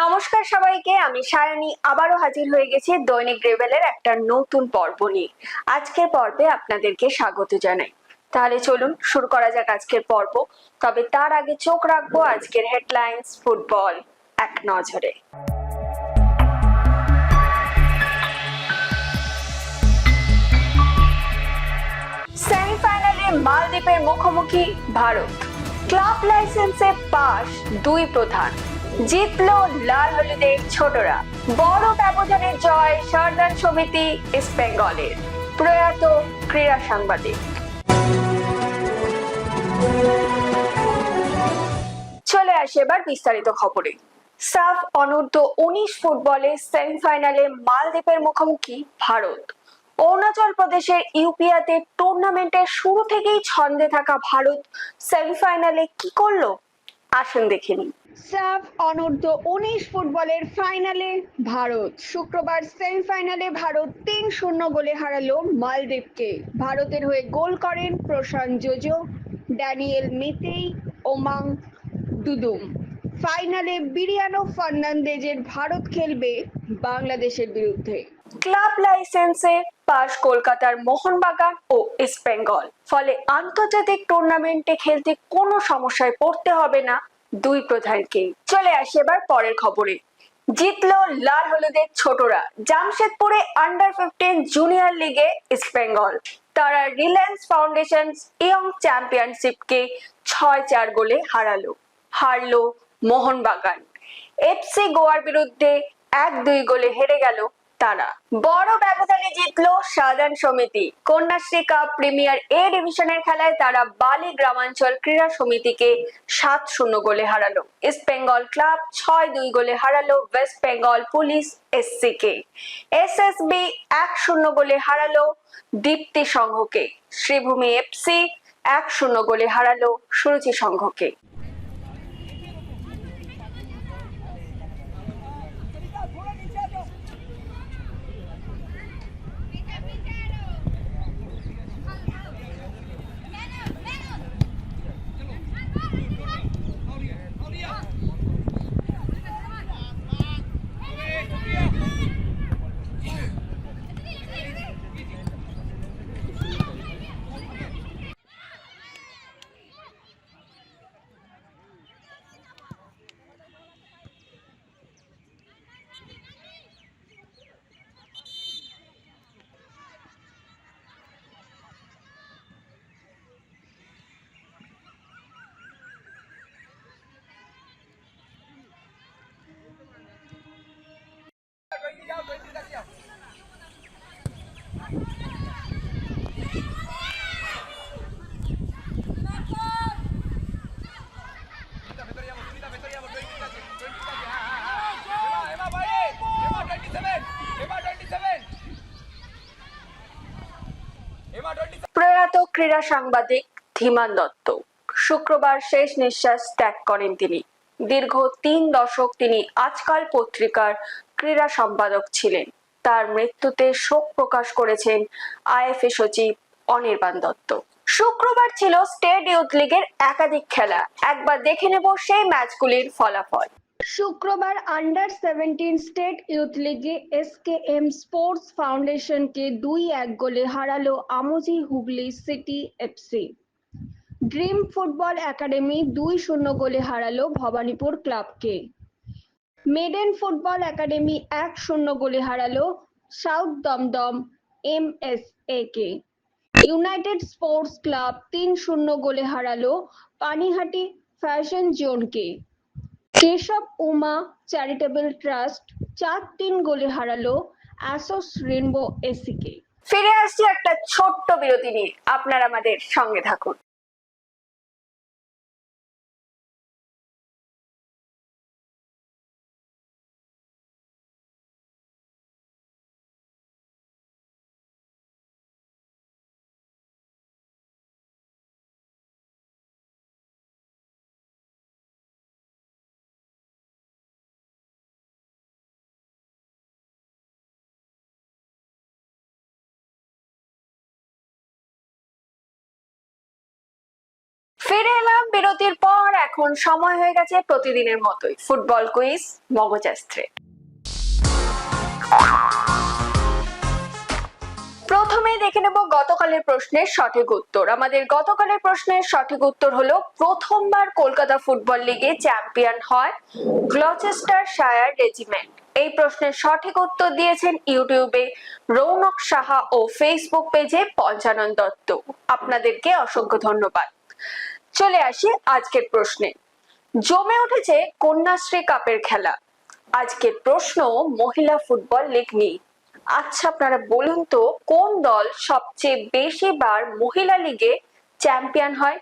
নমস্কার সবাইকে, আমি সায়নী আবারও হাজির হয়ে গেছি দৈনিক রেবেলের একটা নতুন পর্ব নিয়ে। আজকের পর্বে আপনাদেরকে স্বাগত জানাই। তাহলে চলুন, শুরু করা যাক আজকের পর্ব। তবে তার আগে চোখ রাখব আজকের হেডলাইন্স, ফুটবল, এক নজরে। সেমিফাইনালে মালদ্বীপের মুখোমুখি ভারত। ক্লাব লাইসেন্সে পাশ দুই প্রধান। জিতলো লাল হলুদের ছোটরা। বড় ব্যবধানে জয় সর্দার সমিতি ইস্ট বেঙ্গলের। প্রয়াত ক্রীড়া সাংবাদিক। চলে আসে এবার বিস্তারিত খবরে। সাফ অনূর্ধ্ব উনিশ ফুটবলে সেমিফাইনালে মালদ্বীপের মুখোমুখি ভারত। অরুণাচল প্রদেশের ইউপিয়াতে টুর্নামেন্টের শুরু থেকেই ছন্দে থাকা ভারত সেমিফাইনালে কি করল? আসুন দেখে নিন। সাফ অনূর্ধ্ব উনিশ ফুটবলের ফাইনালে ভারত। শুক্রবার সেমিফাইনালে ভারত তিন শূন্য গোলে হারালো মালদ্বীপকে। ভারতের হয়ে গোল করেন প্রশান্ত জোজো, ড্যানিয়েল মিতেই, ওমাং দুদুম। ফাইনালে বিরিয়ানো ফার্নান্দেজের ভারত খেলবে বাংলাদেশের বিরুদ্ধে। ক্লাব লাইসেন্সে পাশ কলকাতার মোহনবাগান ও ইস্ট বেঙ্গল। ফলে আন্তর্জাতিক টুর্নামেন্টে খেলতে কোনো সমস্যায় পড়তে হবে না দুই প্রধানকে। চলে আসে এবার পরের খবরে। জিতলো লাল হলুদের ছোটরা, জামশেদপুরে আন্ডার ফিফটিন জুনিয়র লিগে ইস্ট বেঙ্গল। তারা রিলায়েন্স ফাউন্ডেশন ইয়ং চ্যাম্পিয়নশিপকে ছয় চার গোলে হারালো, হারলো মোহনবাগান। এফসি গোয়ার বিরুদ্ধে এক দুই গোলে হেরে গেল তারা। বড় ব্যবধানে জিতলো সাধারণ সমিতি। কন্যাশ্রী কাপ প্রিমিয়ার এ ডিভিশনের খেলায় তারা বালি গ্রামাঞ্চল ক্রীড়া সমিতিকে সাত শূন্য গোলে হারালো। ইস্ট বেঙ্গল ক্লাব ছয় দুই গোলে হারালো ওয়েস্ট বেঙ্গল পুলিশ এসসি কে এসএসবি এক শূন্য গোলে হারালো দীপ্তি সংঘকে। শ্রীভূমি এফসি এক শূন্য গোলে হারালো সুরুচি সংঘকে। প্রয়াত ক্রীড়া সাংবাদিক ধীমান দত্ত। শুক্রবার শেষ নিঃশ্বাস ত্যাগ করেন তিনি। দীর্ঘ তিন দশক তিনি আজকাল পত্রিকার ক্রীড়া সম্পাদক ছিলেন। তার মৃত্যুতে শোক প্রকাশ করেছেন আইএফএ সচিব অনির্বাণ দত্ত। শুক্রবার ছিল স্টেট ইউথ লিগের একাধিক খেলা। একবার দেখে নেব সেই ম্যাচগুলির ফলাফল। শুক্রবার আন্ডার সেভেন্টিন স্টেট ইউথ লিগে এসকেএম স্পোর্টস ফাউন্ডেশনকে দুই এক গোলে হারালো আমজি Hooghly city FC. Dream football academy দুই শূন্য গোলে হারালো ভবানীপুর ক্লাবকে। মেডেন ফুটবল একাডেমি এক শূন্য গোলে হারালো south Dum Dum M S A K United Sports Club তিন শূন্য গোলে হারালো পানিহাটি ফ্যাশন জোনকে। কেশব উমা চ্যারিটেবল ট্রাস্ট চার তিন গোলে হারালো অ্যাসোস রেনবো এসিকে। ফিরে আসছি একটা ছোট্ট বিরতি নিয়ে। আপনারা আমাদের সঙ্গে থাকুন। ফিরে এলাম বিরতির পর। এখন সময় হয়ে গেছে প্রতিদিনের মতোই। ফুটবল কুইজ, মগজাস্ত্রে। প্রথমে দেখে নেব গতকালের প্রশ্নের সঠিক উত্তর। আমাদের গতকালের প্রশ্নের সঠিক উত্তর হলো, প্রথমবার কলকাতা ফুটবল লিগে চ্যাম্পিয়ন হয় গ্লচেস্টার শায়ার রেজিমেন্ট। এই প্রশ্নের সঠিক উত্তর দিয়েছেন ইউটিউবে রৌনক সাহা ও ফেসবুক পেজে পঞ্চানন দত্ত। আপনাদেরকে অসংখ্য ধন্যবাদ। চলে আসি আজকের প্রশ্নে। জমে উঠেছে কন্যাশ্রী কাপের খেলা। আজকের প্রশ্ন মহিলা ফুটবল লিগ নিয়ে। আচ্ছা আপনারা বলুন তো, কোন দল সবচেয়ে বেশি বার মহিলা লিগে চ্যাম্পিয়ন হয়?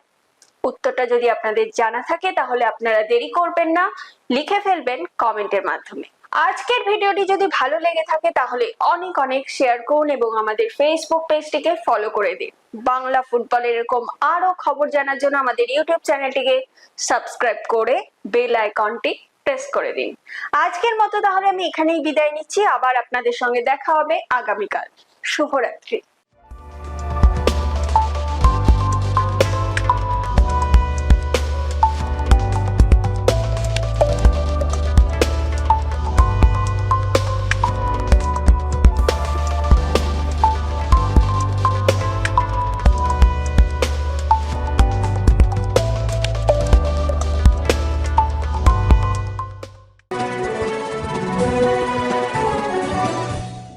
উত্তরটা যদি আপনাদের জানা থাকে, তাহলে আপনারা দেরি করবেন না। লিখে ফেলবেন কমেন্টের মাধ্যমে। আজকের ভিডিওটি যদি ভালো লেগে থাকে তাহলে অনেক অনেক শেয়ার করুন এবং আমাদের ফেসবুক পেজটিকে ফলো করে দিন। বাংলা ফুটবলের এরকম আরও খবর জানার জন্য আমাদের ইউটিউব চ্যানেলটিকে সাবস্ক্রাইব করে বেল আইকনটি প্রেস করে দিন। আজকের মতো তাহলে আমি এখানেই বিদায় নিচ্ছি। আবার আপনাদের সঙ্গে দেখা হবে আগামীকাল। শুভরাত্রি।